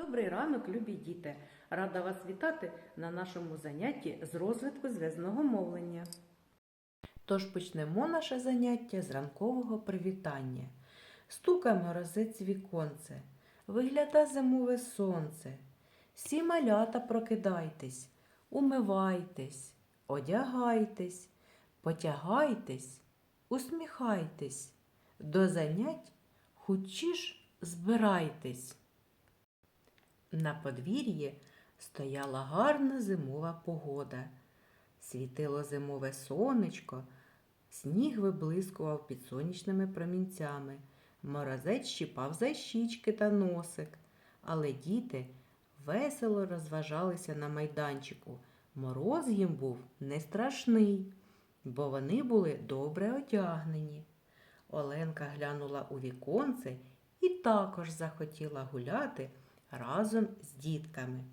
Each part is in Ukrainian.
Добрий ранок, любі діти! Рада вас вітати на нашому занятті з розвитку зв'язного мовлення. Тож почнемо наше заняття з ранкового привітання. Стука морозець віконце, вигляда зимове сонце. Всі малята прокидайтесь, умивайтесь, одягайтесь, потягайтесь, усміхайтесь. До занять хутчіш збирайтесь. На подвір'ї стояла гарна зимова погода. Світило зимове сонечко, сніг виблискував під сонячними промінцями, морозець щіпав за щічки та носик, але діти весело розважалися на майданчику. Мороз їм був не страшний, бо вони були добре одягнені. Оленка глянула у віконце і також захотіла гуляти разом з дітками.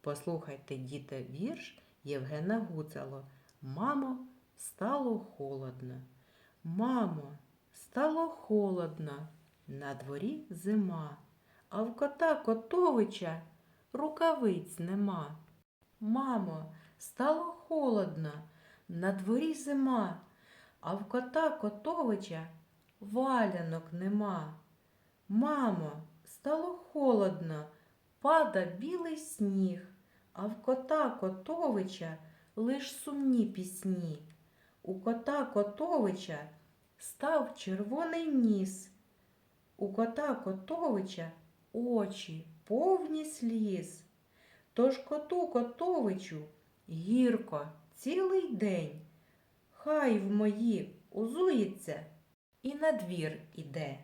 Послухайте, діти, вірш Євгена Гуцало. Мамо, стало холодно. Мамо, стало холодно. На дворі зима, а в кота Котовича рукавиць нема. Мамо, стало холодно, на дворі зима, а в кота Котовича валянок нема. Мамо, стало холодно, пада білий сніг, а в кота Котовича лиш сумні пісні. У кота Котовича став червоний ніс. У кота Котовича очі повні сліз. Тож коту Котовичу гірко цілий день. Хай в мої узується і на двір іде.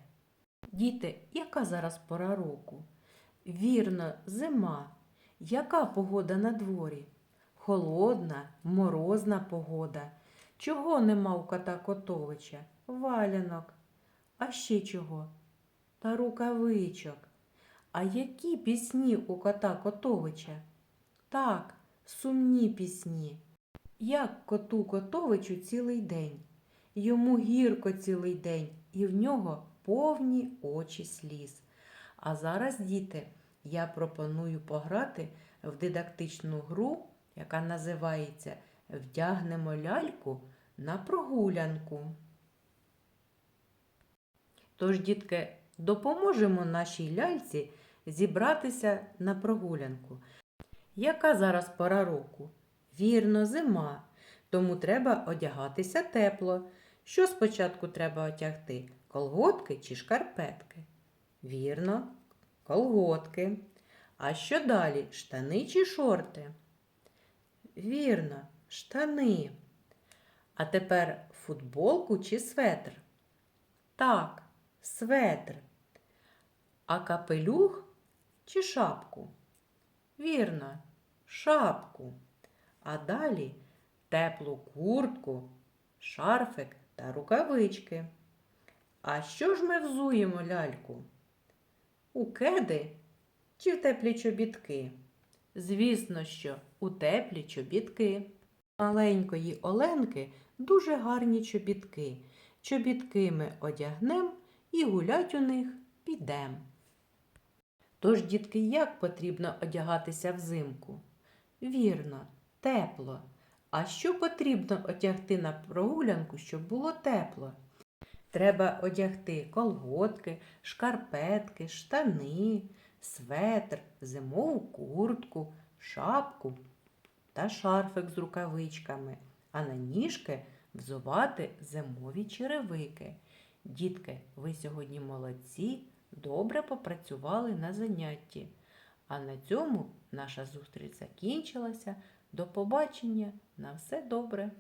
Діти, яка зараз пора року? Вірно, зима. Яка погода на дворі? Холодна, морозна погода. Чого нема у кота Котовича? Валянок. А ще чого? Та рукавичок. А які пісні у кота Котовича? Так, сумні пісні. Як коту Котовичу цілий день. Йому гірко цілий день, і в нього повні очі сліз. А зараз, діти, я пропоную пограти в дидактичну гру, яка називається Вдягнемо ляльку на прогулянку. Тож, дітки, допоможемо нашій ляльці зібратися на прогулянку. Яка зараз пора року? Вірно, зима, тому треба одягатися тепло. Що спочатку треба одягти? Колготки чи шкарпетки? Вірно, колготки. А що далі? Штани чи шорти? Вірно, штани. А тепер футболку чи светр? Так, светр. А капелюх чи шапку? Вірно, шапку. А далі теплу куртку, шарфик та рукавички. А що ж ми взуємо ляльку? У кеди чи в теплі чобітки? Звісно, що у теплі чобітки. Маленької Оленки дуже гарні чобітки. Чобітки ми одягнем і гулять у них підем. Тож, дітки, як потрібно одягатися взимку? Вірно, тепло. А що потрібно одягти на прогулянку, щоб було тепло? Треба одягти колготки, шкарпетки, штани, светр, зимову куртку, шапку та шарфик з рукавичками, а на ніжки взувати зимові черевики. Дітки, ви сьогодні молодці, добре попрацювали на занятті. А на цьому наша зустріч закінчилася. До побачення! На все добре!